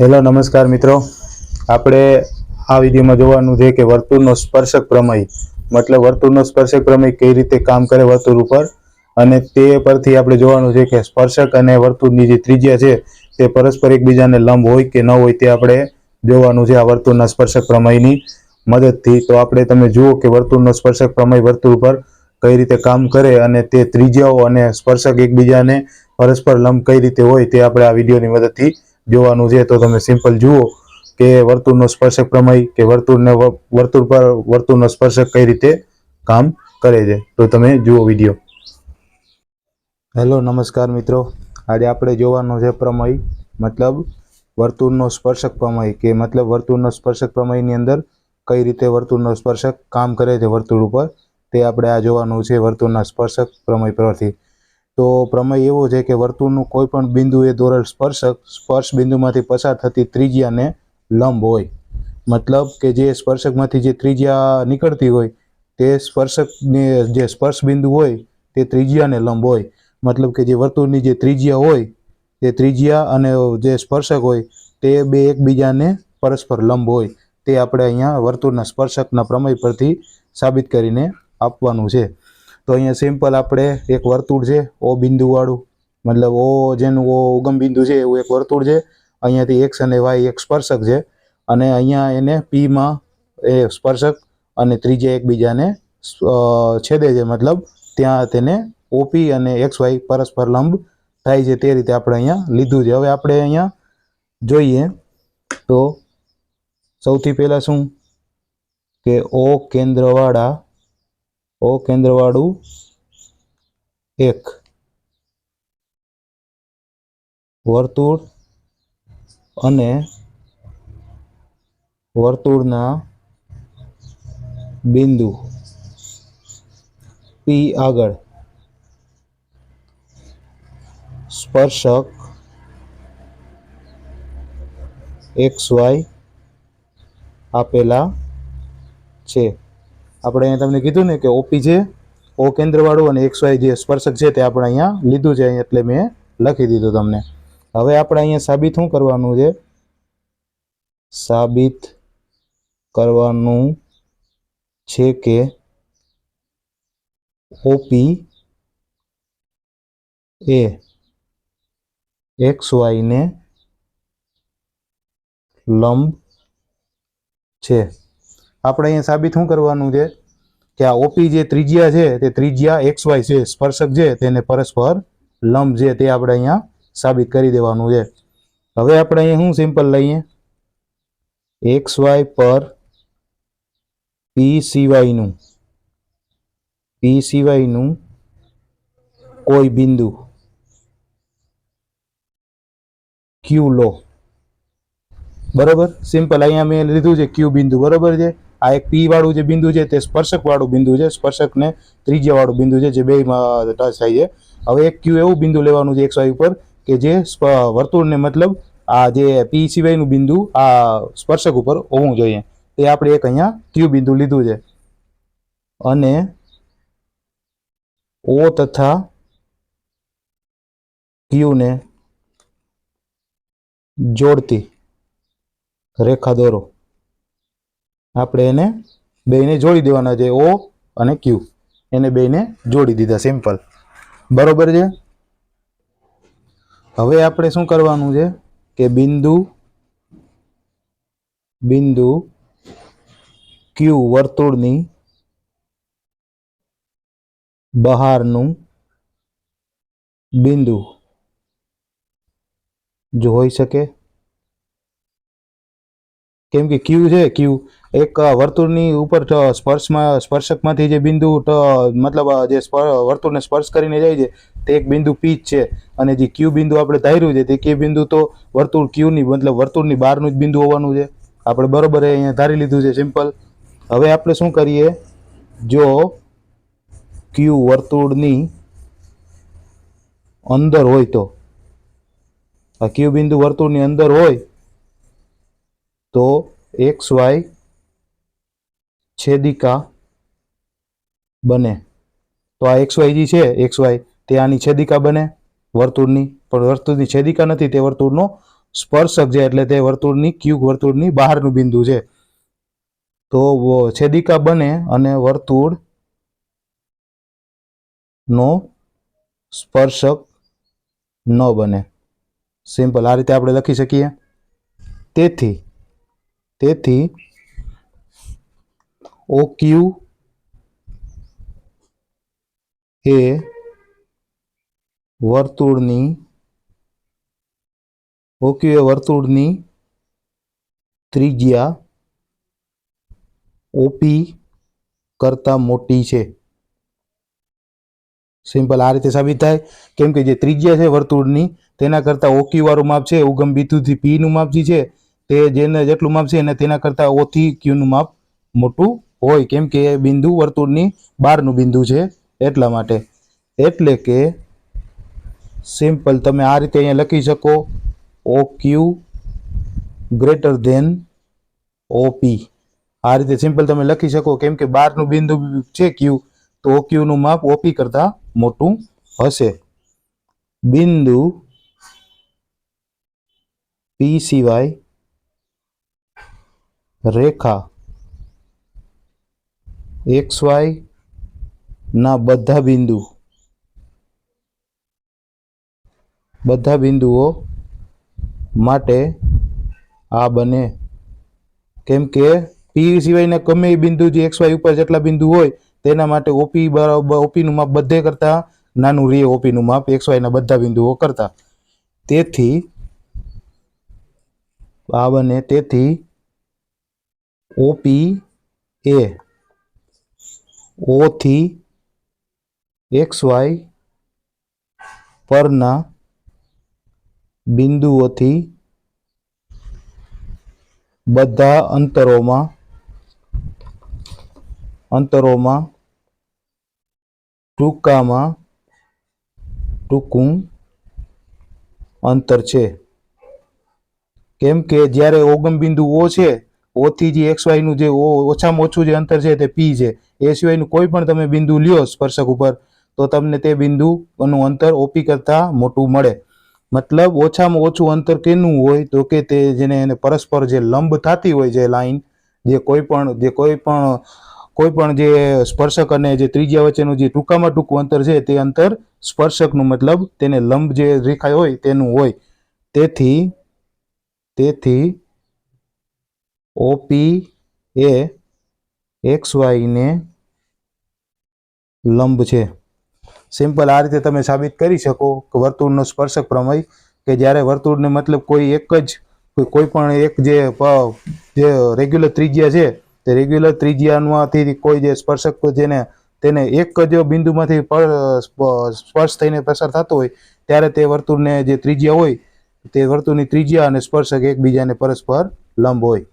Hello, નમસ્કાર મિત્રો. આપણે આ વિડીયોમાં જોવાનું છે કે વર્તુળનો સ્પર્શક પ્રમેય, મતલબ વર્તુળનો સ્પર્શક પ્રમેય કઈ રીતે કામ કરે વર્તુળ ઉપર? અને તે પરથી આપણે જોવાનું છે કે સ્પર્શક અને વર્તુળની જે ત્રિજ્યા છે, તે પરસ્પર એકબીજાને લંબ હોય કે ન હોય તે આપણે જોવાનું છે આ વર્તુળના સ્પર્શક પ્રમેયની મદદથી. તો આપણે તમે જુઓ કે વર્તુળનો સ્પર્શક પ્રમેય વર્તુળ ઉપર કઈ રીતે કામ કરે અને તે ત્રિજ્યાઓ અને સ્પર્શક એકબીજાને પરસ્પર લંબ કઈ રીતે હોય તે આપણે આ વિડીયોની મદદથી જોવાનું છે, તો તમે સિમ્પલ જુઓ કે વર્તુળનો સ્પર્શક પ્રમેય કે વર્તુળને વર્તુળ પર વર્તુળનો સ્પર્શક કઈ રીતે કામ કરે છે. તો તમે જુઓ વીડિયો હેલો નમસ્કાર મિત્રો. આજે આપણે જોવાનો છે પ્રમેય, મતલબ વર્તુળનો સ્પર્શક પ્રમેય કે મતલબ વર્તુળનો સ્પર્શક પ્રમેયની અંદર કઈ રીતે વર્તુળનો સ્પર્શક કામ કરે છે વર્તુળ ઉપર. તે આપણે આ જોવાનું છે વર્તુળના સ્પર્શક પ્રમેય પરથી. તો પ્રમેય એવો છે કે વર્તુળનું કોઈ પણ બિંદુએ દોરેલ સ્પર્શક, સ્પર્શ બિંદુમાંથી પસાર થતી ત્રિજ્યાને લંબ હોય. મતલબ કે જે સ્પર્શકમાંથી જે ત્રિજ્યા નીકળતી હોય, તે સ્પર્શકને જે સ્પર્શ બિંદુ હોય, તે ત્રિજ્યાને લંબ હોય. મતલબ કે જે વર્તુળની જે ત્રિજ્યા હોય, તે ત્રિજ્યા અને જે સ્પર્શક હોય, તે બે એકબીજાને પરસ્પર લંબ હોય. તે આપણે અહીંયા વર્તુળના સ્પર્શકના પ્રમેય પરથી સાબિત કરીને આપવાનું છે. તો અહીંયા સિમ્પલ આપણે એક વર્તુળ છે, ઓ બિંદુવાળું. મતલબ ઓ જેનું ઓ ઉગમ બિંદુ છે, એવું એક વર્તુળ છે. અહીંયાથી એક્સ અને વાય એક સ્પર્શક છે. અને અહીંયા એને પીમાં એ સ્પર્શક અને ત્રીજા એકબીજાને છેદે છે. મતલબ ત્યાં તેને ઓપી અને એક્સ વાય પરસ્પર લંબ થાય છે તે રીતે આપણે અહીંયા લીધું છે. હવે આપણે અહીંયા જોઈએ તો સૌથી પહેલાં શું? કે ઓ કેન્દ્રવાળા ઓ કેન્દ્રવાળું એક. વર્તુળ અને વર્તુળના બિંદુ. પી આગળ. સ્પર્શક એક્સ વાય આપેલા છે. આપણે અહીંયા તમને કીધું ને કે ઓપી છે ઓ કેન્દ્રવાળું અને એક્સ વાય જે સ્પર્શક છે તે આપણે અહીંયા લીધું છે અહીંયા એટલે મેં લખી દીધું તમને. હવે આપણે અહીંયા સાબિત શું કરવાનું છે? સાબિત કરવાનું છે કે ઓપી એ એક્સ વાયને લંબ છે. આપણે અહીંયા સાબિત શું કરવાનું છે? કે આ ઓપી જે ત્રિજ્યા છે, તે ત્રિજ્યા એક્સ વાય છે, સ્પર્શક છે, તેને પરસ્પર લંબ છે, તે આપણે અહીંયા સાબિત કરી દેવાનું છે. હવે આપણે અહીંયા શું સિમ્પલ લઈએ? એક્સ વાય પર પી સિવાયનું પી સિવાયનું કોઈ બિંદુ. ક્યુ લો. બરોબર? સિમ્પલ અહીંયા મેં લીધું છે ક્યુ બિંદુ. બરોબર છે? આ એક પી વાળું જે બિંદુ છે તે સ્પર્શક વાળું બિંદુ છે. સ્પર્શકને ત્રિજ્યા વાળું બિંદુ છે જે બેમાં ટચ થાય છે. હવે એક ક્યુ એવું બિંદુ લેવાનું છે એક્સ વાય ઉપર કે જે વર્તુળને મતલબ આ જે પી સિવાયનું બિંદુ આ સ્પર્શક ઉપર હોવું જોઈએ. તે આપણે એક અહીંયા ક્યુ બિંદુ લીધું છે. અને ઓ તથા ક્યુને જોડતી રેખા દોરો. આપણે એને બેને જોડી દેવાના છે ઓ અને ક્યુ એને બેને જોડી દીધા સિમ્પલ બરોબર છે? હવે આપણે શું કરવાનું છે કે બિંદુ બિંદુ ક્યુ વર્તુળની બહારનું બિંદુ. જો હોઈ શકે? કેમ કે ક્યુ છે, ક્યુ. એક વર્તુળની ઉપર સ્પર્શમાં, સ્પર્શકમાંથી જે બિંદુ મતલબ જે વર્તુળને સ્પર્શ કરીને જાય છે, તે એક બિંદુ પી છે. અને જે ક્યુ બિંદુ આપણે ધાર્યું છે, તે કે બિંદુ તો વર્તુળ ક્યુની મતલબ વર્તુળની બહારનું જ બિંદુ હોવાનું છે. આપણે બરોબર અહીંયા ધારી લીધું છે, સિમ્પલ. હવે આપણે શું કરીએ? જો ક્યુ વર્તુળની અંદર હોય તો, આ ક્યુ બિંદુ વર્તુળની અંદર હોય તો એક્સ વાય છેદિકા બને. તો આ એક્સ વાય જે છે એક્સ વાય તે આની છેદિકા બને વર્તુળની. પણ વર્તુળની છેદિકા નથી, તે વર્તુળનો સ્પર્શક છે, એટલે તે વર્તુળની ક્યુ વર્તુળની બહારનું બિંદુ છે. તો છેદિકા બને અને વર્તુળ નો સ્પર્શક ન બને. સિમ્પલ, આ રીતે આપણે લખી શકીએ. તેથી તેથી ઓક્યુ એ વર્તુળની ઓક્યુ એ વર્તુળની ત્રિજ્યા ઓપી કરતાં મોટી છે. સિમ્પલ આ રીતે સાબિત થાય. કેમ કે જે ત્રિજ્યા છે વર્તુળની, તેના કરતાં ઓક્યુ વાળું માપ છે, ઉગમ બિંદુથી પી નું માપ જે છે તે જેને જેટલું માપ છે એને તેના કરતાં ઓથી ક્યુનું માપ મોટું હોય. કેમ કે એ બિંદુ વર્તુળની બહારનું બિંદુ છે એટલા માટે. એટલે કે સિમ્પલ તમે આ રીતે અહીંયા લખી શકો. O Q greater than OP આ રીતે સિમ્પલ તમે લખી શકો. કેમ કે બહારનું બિંદુ છે ક્યુ તો ઓ ક્યુનું માપ ઓપી કરતાં મોટું હશે. બિંદુ પી સિવાય રેખા. એક્સ વાય ના બધા બિંદુ. બધા બિંદુઓ માટે આ બને. કેમ કે પી સિવાયના ગમે બિંદુ જે એક્સ વાય ઉપર જેટલા બિંદુ હોય તેના માટે ઓપી બરાબર ઓપીનું માપ બધે કરતાં નાનું રહે ઓપીનું માપ એક્સ વાયના બધા બિંદુઓ કરતાં. તેથી આ બને. તેથી ઓપી એ ઓ થી એક્સ વાય પરના બિંદુઓથી બધા અંતરોમાં અંતરોમાં ટૂંકામાં ટૂંકું અંતર છે. કેમ કે જ્યારે ઓગમ બિંદુ ઓ છે O થી જે એક્સ વાયનું જે ઓછામાં ઓછું જે અંતર છે તે પી છે. એ સિવાયનું કોઈ પણ તમે બિંદુ લ્યો સ્પર્શક ઉપર, તો તમને તે બિંદુનું અંતર ઓપી કરતાં મોટું મળે. મતલબ ઓછામાં ઓછું અંતર કેનું હોય, તો કે તે જેને એને પરસ્પર જે લંબ થતી હોય જે લાઈન, જે કોઈ પણ, જે કોઈ પણ કોઈ પણ જે સ્પર્શક અને જે ત્રિજ્યા વચ્ચેનું જે ટૂંકામાં ટૂંકું અંતર છે તે અંતર સ્પર્શકનું મતલબ તેને લંબ જે રેખા હોય તેનું હોય. તેથી તેથી ઓપી એ એક્સ વાયને લંબ છે. સિમ્પલ આ રીતે તમે સાબિત કરી શકો કે વર્તુળનો સ્પર્શક પ્રમેય કે જ્યારે વર્તુળને મતલબ કોઈ એક જ, કોઈ- પણ એક જે જે રેગ્યુલર ત્રિજ્યા છે, તે રેગ્યુલર ત્રિજ્યામાંથી કોઈ જે સ્પર્શક જેને તેને એક જ બિંદુમાંથી સ્પર્શ થઈને પસાર થતો હોય, ત્યારે તે વર્તુળને જે ત્રિજ્યા હોય, તે વર્તુળની ત્રિજ્યા અને સ્પર્શક એકબીજાને પરસ્પર લંબ હોય.